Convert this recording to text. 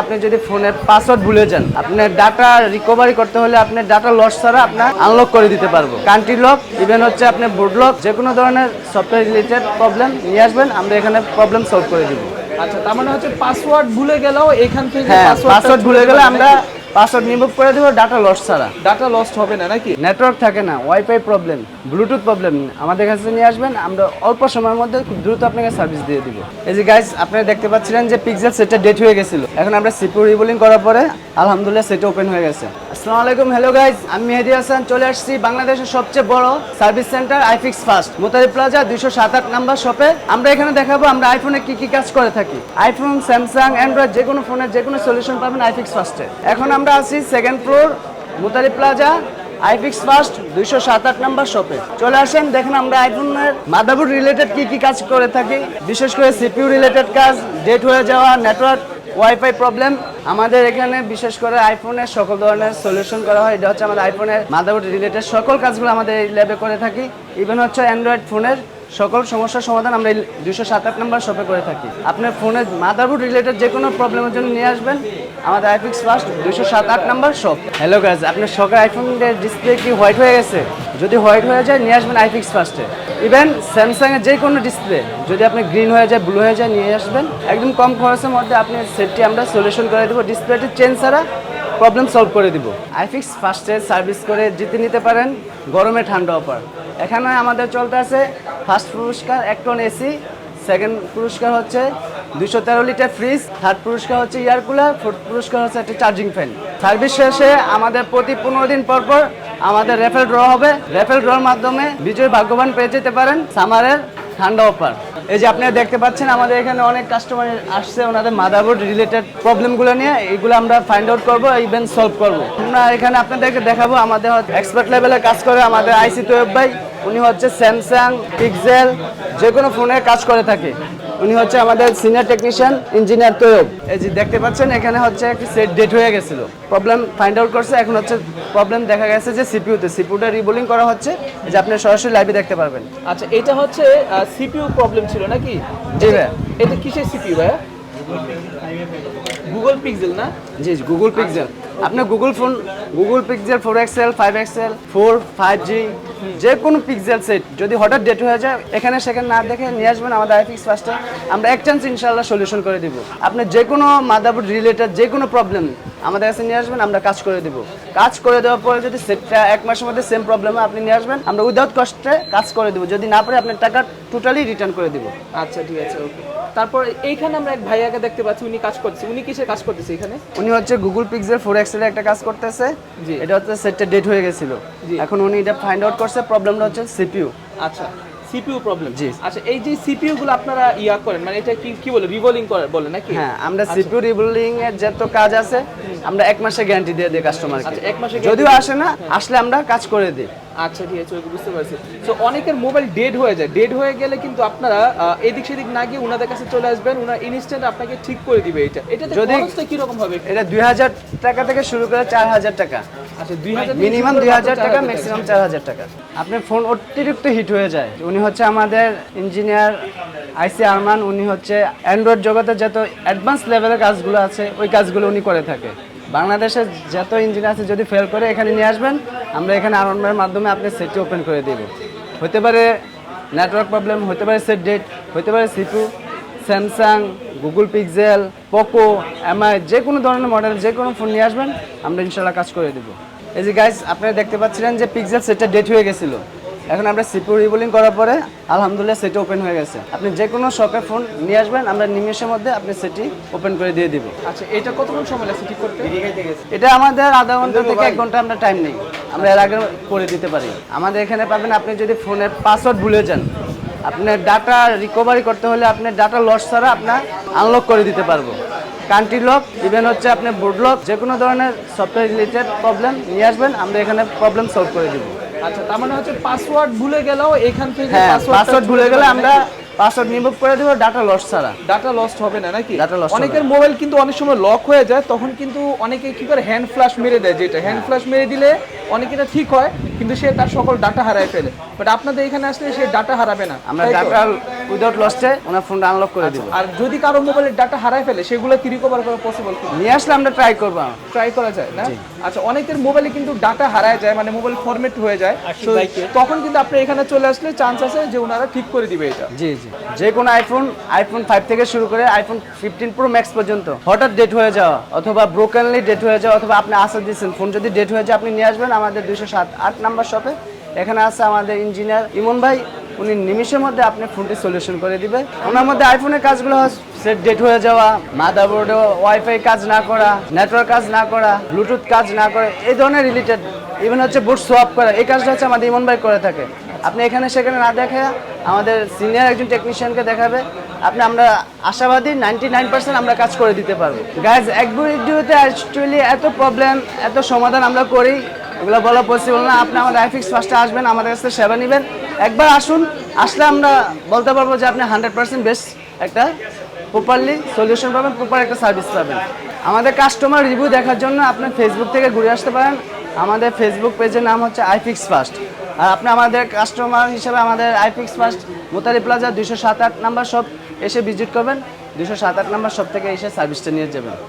আপনি যদি ফোনের পাসওয়ার্ড ভুলে যান আপনার ডাটা রিকভারি করতে হলে আপনার ডাটা লস ছাড়া আপনার আনলক করে দিতে পারব। কান্ট্রি লক ইভেন হচ্ছে আপনার বোর্ড লক যে কোনো ধরনের সফটওয়্যার রিলেটেড প্রবলেম নিয়ে আসবেন আমরা এখানে প্রবলেম সলভ করে দিব। আচ্ছা তার মানে হচ্ছে পাসওয়ার্ড ভুলে গেলেও এখান থেকে হ্যাঁ পাসওয়ার্ড ভুলে গেলে আমরা পাসওয়ার্ড রিমুভ করে দেবো ডাটা লস ছাড়া। ডাটা লস্ট হবে না নাকি? নেটওয়ার্ক থাকে না ওয়াইফাই প্রবলেম ব্লুটুথ প্রবলেম আমাদের কাছে নিয়ে আসবেন আমরা অল্প সময়ের মধ্যে খুব দ্রুত আপনাকে সার্ভিস দিয়ে দিব। এই যে গাইস আপনারা দেখতে পাচ্ছিলেন যে পিক্সেল সেটটা ডেট হয়ে গেছিল। এখন আমরা সিপিউ রিবোলিং করার পরে আলহামদুলিল্লাহ সেট ওপেন হয়ে গেছে। আসসালামু আলাইকুম হ্যালো গাইস আমি মেহেদি হাসান চলে আসছি বাংলাদেশের সবচেয়ে বড় service centre iFix fast Motalib plaza দুইশো সাত আট নাম্বার শপে আমরা এখানে দেখাবো আমরা আইফোনে কি কি কাজ করে থাকি। আইফোন স্যামসাং অ্যান্ড্রয়েড যে কোনো ফোনের যে কোনো সলিউশন পাবেন আইফিক্স ফাস্টে এখন আমরা আছি second floor Motalib plaza iFix first দুইশো সাত আট নাম্বার শপে চলে আসেন, দেখেন আমরা আইফোনের মাদারবোর্ড রিলেটেড কি কি কাজ করে থাকি। বিশেষ করে সিপিউ রিলেটেড কাজ ডেট হয়ে যাওয়া নেটওয়ার্ক ওয়াইফাই প্রবলেম আমাদের এখানে বিশেষ করে আইফোনের সকল ধরনের সলিউশন করা হয়। এটা হচ্ছে আমাদের আইফোনের মাদারবোর্ড রিলেটেড সকল কাজগুলো আমাদের এই ল্যাবে করে থাকি। ইভেন হচ্ছে অ্যান্ড্রয়েড ফোনের সকল সমস্যার সমাধান আমরা দুশো সাত আট নাম্বার শপে করে থাকি। আপনার ফোনের মাদারবোর্ড রিলেটেড যে কোনো প্রবলেমের জন্য নিয়ে আসবেন। আমাদের আইফিক্স ফার্স্ট দুশো সাত আট নাম্বার শপ হ্যালো গাইজ আপনার শখের আইফোনের ডিসপ্লে কি হোয়াইট হয়ে গেছে? যদি হোয়াইট হয়ে যায়, নিয়ে আসবেন আইফিক্স ফার্স্টে ইভেন স্যামসাংয়ের যে কোনো ডিসপ্লে যদি আপনি গ্রিন হয়ে যায় ব্লু হয়ে যায়, নিয়ে আসবেন। একদম কম খরচের মধ্যে আপনি সেটটি আমরা সলিউশন করে দেবো। ডিসপ্লেটি চেঞ্জ ছাড়া প্রবলেম সলভ করে দিব। আইফিক্স ফার্স্টে সার্ভিস করে জিতে নিতে পারেন। গরমে ঠান্ডা অফার এখানে আমাদের চলতে আছে ফার্স্ট পুরস্কার, এক টন এসি সেকেন্ড পুরস্কার হচ্ছে দুশো তেরো লিটার ফ্রিজ থার্ড পুরস্কার হচ্ছে এয়ার কুলার ফোর্থ পুরস্কার হচ্ছে একটা চার্জিং ফ্যান সার্ভিস শেষে আমাদের প্রতি পনেরো দিন পর পর আমাদের রেফেল ড্র হবে। রেফেল ড্রর মাধ্যমে বিজয় ভাগ্যবান পেয়ে যেতে পারেন সামারের ঠান্ডা অফার এই যে আপনারা দেখতে পাচ্ছেন, আমাদের এখানে অনেক কাস্টমার আসছে, ওনাদের মাদারবোর্ড রিলেটেড প্রবলেমগুলো নিয়ে। এগুলো আমরা ফাইন্ড আউট করব ইভেন সলভ করব। আমরা এখানে আপনাদেরকে দেখাবো, আমাদের এক্সপার্ট লেভেলে কাজ করে আমাদের আইসি তোয়েব ভাই। উনি হচ্ছে স্যামসাং পিক্সেল যে কোনো ফোনের কাজ করে থাকে। উনি হচ্ছে আমাদের সিনিয়র টেকনিশিয়ান ইঞ্জিনিয়ার তৈয়ব। এই যে দেখতে পাচ্ছেন এখানে হচ্ছে একটি সেট ডেট হয়ে গেছিল। প্রবলেম ফাইন্ড আউট করছে এখন হচ্ছে প্রবলেম দেখা গেছে যে সিপিউতে সিপিউটা রিবোলিং করা হচ্ছে যে আপনি সরাসরি লাইভে দেখতে পারবেন। আচ্ছা এটা হচ্ছে সিপিইউ প্রবলেম ছিল নাকি? জি ভাইয়া এটা কিসের সিপিউ ভাইয়া? গুগল পিক্সেল না? জি গুগল পিক্সেল আপনার Google phone Google Pixel four XL five XL four five G যে কোনো পিক্সেল সেট যদি হঠাৎ ডেট হয়ে যায় এখানে সেখানে না দেখে নিয়ে আসবেন আমাদের আইফিক্স ফার্স্টে আমরা এক চান্স ইনশাল্লাহ সলিউশন করে দিব। আপনি যে কোনো মাদারবোর্ড রিলেটেড যে কোনো প্রবলেম আমাদের কাছে নিয়ে আসবেন আমরা কাজ করে দিব। কাজ করে দেওয়ার পরে যদি সেটটা এক মাসের মধ্যে সেম প্রবলেমে আপনি নিয়ে আসবেন আমরা উইদাউট কস্টে কাজ করে দিব। যদি না পারে আপনার টাকা টোটালি রিটার্ন করে দিব। আচ্ছা ঠিক আছে ওকে তারপর এইখানে আমরা এক ভাইয়াকে দেখতে পাচ্ছি উনি কাজ করছে উনি কিসের কাজ করতেছে এখানে? উনি হচ্ছে গুগল পিক্সেল ফোর এক্সেলের একটা কাজ করতেছে। এটা হচ্ছে সেটটা ডেট হয়ে গেছিল। এখন উনি এটা ফাইন্ড আউট করছে প্রবলেমটা হচ্ছে সিপিইউ আচ্ছা সিপিইউ প্রবলেম জি। আচ্ছা এই যে সিপিইউ গুলো আপনারা ইয়া করেন মানে এটা কি কি বলে রিভলিং করে বলে নাকি? হ্যাঁ আমরা সিপিইউ রিভলিং এর যত কাজ আছে আমরা এক মাসের গ্যারান্টি দিয়ে দিই কাস্টমারকে আচ্ছা, এক মাসের যদিও আসে না আসলে আমরা কাজ করে দিই। আচ্ছা ঠিক আছে বুঝতে পারছি। তো অনেকের মোবাইল ডেড হয়ে যায়। ডেড হয়ে গেলে কিন্তু আপনারা এদিক সেদিক না গিয়ে ওনাদের কাছে চলে আসবেন ওনার ইনস্ট্যান্ট আপনাকে ঠিক করে দিবে এটা। এটাতে যদি- খরচটা কি রকম হবে এটা দুই হাজার টাকা থেকে শুরু করে চার হাজার টাকা। আচ্ছা দুই হাজার মিনিমাম দুই হাজার টাকা ম্যাক্সিমাম চার হাজার টাকা। আপনার ফোন অতিরিক্ত হিট হয়ে যায়। উনি হচ্ছে আমাদের ইঞ্জিনিয়ার আইসি আরমান উনি হচ্ছে অ্যান্ড্রয়েড জগতে যত অ্যাডভান্স লেভেলের কাজগুলো আছে ওই কাজগুলো উনি করে থাকে। বাংলাদেশের যত ইঞ্জিনিয়ার আছে যদি ফেল করে এখানে নিয়ে আসবেন। আমরা এখানে আরমানের মাধ্যমে আপনি সেটটি ওপেন করে দেব। হতে পারে নেটওয়ার্ক প্রবলেম হতে পারে সেট ডেট হতে পারে Sipu Samsung Google Pixel Poco MI যে কোনো ধরনের মডেল যে কোনো ফোন নিয়ে আসবেন আমরা ইনশাল্লাহ কাজ করে দেবো। এই যে গাইজ আপনারা দেখতে পাচ্ছিলেন যে পিক্সেল সেটটা ডেট হয়ে গেছিল। এখন আমরা সিপিউ রিবোলিং করার পরে আলহামদুলিল্লাহ সেট ওপেন হয়ে গেছে। আপনি যে কোনো শপে ফোন নিয়ে আসবেন আমরা নিমেষের মধ্যে আপনি সেটি ওপেন করে দিয়ে দিব। আচ্ছা এটা কতক্ষণ সময় লাগছে ঠিক করতে? এটা আমাদের আধা ঘণ্টা থেকে এক ঘণ্টা আমরা টাইম নেই। আমরা এর আগে করে দিতে পারি। আমাদের এখানে পাবেন আপনি যদি ফোনের পাসওয়ার্ড ভুলে যান আপনার ডাটা রিকভারি করতে হলে আপনার ডাটা লস ছাড়া আপনার আনলক করে দিতে পারব। কান্ট্রি লক ইভেন হচ্ছে আপনার বোর্ড লক যে কোনো ধরনের সফটওয়্যার রিলেটেড প্রবলেম নিয়ে আসবেন আমরা এখানে প্রবলেম সলভ করে দিব। আচ্ছা তার মানে হচ্ছে পাসওয়ার্ড ভুলে গেলেও এখান থেকে হ্যাঁ পাসওয়ার্ড ভুলে গেলে আমরা পাসওয়ার্ড রিমুভ করে দেবো ডাটা লস ছাড়া। ডাটা লস্ট হবে না নাকি? ডাটা লস অনেকের মোবাইল কিন্তু অনেক সময় লক হয়ে যায় তখন কিন্তু অনেকে কি করে হ্যান্ড ফ্ল্যাশ মেরে দেয় যেটা হ্যান্ড ফ্ল্যাশ মেরে দিলে অনেক এটা ঠিক হয় কিন্তু সে তার সকল ডাটা হারায় ফেলে। বাট আপনাদের এখানে আসলে সে ডাটা হারাবে না। আমরা ডাটা উইদাউট লস্টে ওনার ফোনটা আনলক করে দিব। আর যদি কারও মোবাইলের ডাটা হারায় ফেলে সেগুলো কি রিকভার করা পসিবল নিয়ে আসলে আমরা ট্রাই করব ট্রাই করা যায় না? আচ্ছা অনেকের মোবাইলে কিন্তু ডাটা হারায় যায় মানে মোবাইল ফরম্যাট হয়ে যায়। তখন কিন্তু আপনি এখানে চলে আসলে চান্স আছে যে ওনারা ঠিক করে দিবে এটা। জি জি। যে কোনো আইফোন আইফোন ফাইভ থেকে শুরু করে আইফোন ফিফটিন প্রো ম্যাক্স পর্যন্ত হঠাৎ ডেট হয়ে যাওয়া অথবা ব্রোকেনলি ডেট হয়ে যাওয়া অথবা আপনি আসা দিয়েছেন ফোন যদি ডেট হয়ে যায় আপনি নিয়ে আসবেন আমাদের দুশো সাত, আট নাম্বার শপে এখানে আছে আমাদের ইঞ্জিনিয়ার ইমন ভাই, উনি নিমিশের মধ্যে আপনি ফোনটি সলিউশন করে দিবে। ওনার মধ্যে আইফোনের কাজগুলো সেট ডেট হয়ে যাওয়া মাদারবোর্ডে ওয়াইফাই কাজ না করা নেটওয়ার্ক কাজ না করা ব্লুটুথ কাজ না করে, এই ধরনের রিলেটেড ইভেন হচ্ছে বুট সোয়াপ করা, এই কাজটা হচ্ছে আমাদের ইমন ভাই করে থাকে। আপনি এখানে সেখানে না দেখে আমাদের সিনিয়র একজন টেকনিশিয়ানকে দেখাবে। আপনি আমরা আশাবাদী নাইনটি নাইন পার্সেন্ট আমরা কাজ করে দিতে পারব। গাইজ এক ভিডিওতে অ্যাকচুয়ালি এত প্রবলেম এত সমাধান আমরা করি। এগুলো বলা পসিবল না। আপনি আমাদের আইফিক্স ফার্স্টে আসবেন আমাদের কাছে সেবা নেবেন। একবার আসুন, আসলে আমরা বলতে পারব যে আপনি হান্ড্রেড পার্সেন্ট বেস্ট একটা প্রপারলি সলিউশন পাবেন প্রপার একটা সার্ভিস পাবেন। আমাদের কাস্টমার রিভিউ দেখার জন্য আপনি ফেসবুক থেকে ঘুরে আসতে পারেন। আমাদের ফেসবুক পেজের নাম হচ্ছে আইফিক্স ফার্স্ট আর আপনি আমাদের কাস্টমার হিসেবে আমাদের আইফিক্স ফার্স্ট মোতারি প্লাজা দুশো সাত আট নাম্বার শপ এসে ভিজিট করবেন। দুশো সাত আট নাম্বার শপ থেকে এসে সার্ভিসটা নিয়ে যাবেন।